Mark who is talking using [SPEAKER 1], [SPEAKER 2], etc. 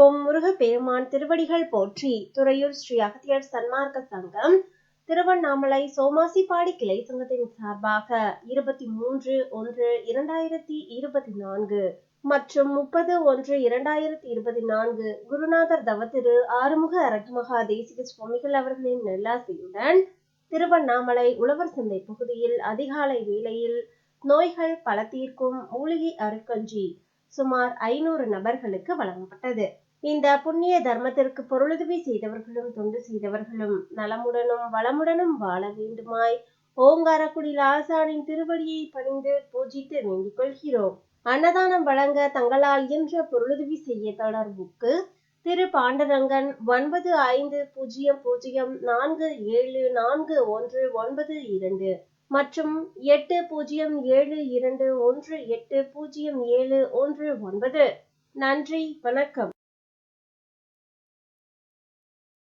[SPEAKER 1] ஓம் முருகப்பெருமான் திருவடிகள் போற்றி துறையூர் ஸ்ரீ அகத்தியர் சன்மார்க்க சங்கம் திருவண்ணாமலை சோமாசிப்பாடி கிளை சங்கத்தின் சார்பாக இருபத்தி மூன்று ஒன்று இரண்டாயிரத்தி இருபத்தி நான்கு மற்றும் முப்பது ஒன்று இரண்டாயிரத்தி இருபத்தி நான்கு குருநாதர் தவத்திரு ஆறுமுக அரங்கமகா தேசிக சுவாமிகள் அவர்களின் நல்லாசையுடன் திருவண்ணாமலை உழவர் சந்தை பகுதியில் அதிகாலை வேளையில் நோய்கள் பல தீர்க்கும் மூலிகை அருக்கஞ்சி சுமார் ஐநூறு நபர்களுக்கு வழங்கப்பட்டது. இந்த புண்ணிய தர்மத்திற்கு பொருளுதவி செய்தவர்களும் தொண்டு செய்தவர்களும் நலமுடனும் வளமுடனும் வாழ வேண்டுமாய் ஓங்காரக்குடி ஆசானின் திருவடியை பணிந்து பூஜித்து வேண்டிக் கொள்கிறோம். அன்னதானம் வழங்க தங்களால் இயன்ற பொருளுதவி செய்ய தொடர்புக்கு திரு பாண்டரங்கன் ஒன்பது ஐந்து பூஜ்ஜியம் பூஜ்ஜியம் நான்கு ஏழு நான்கு ஒன்று ஒன்பது இரண்டு மற்றும் எட்டு பூஜ்ஜியம் ஏழு இரண்டு ஒன்று எட்டு பூஜ்ஜியம் ஏழு ஒன்று ஒன்பது. நன்றி வணக்கம்.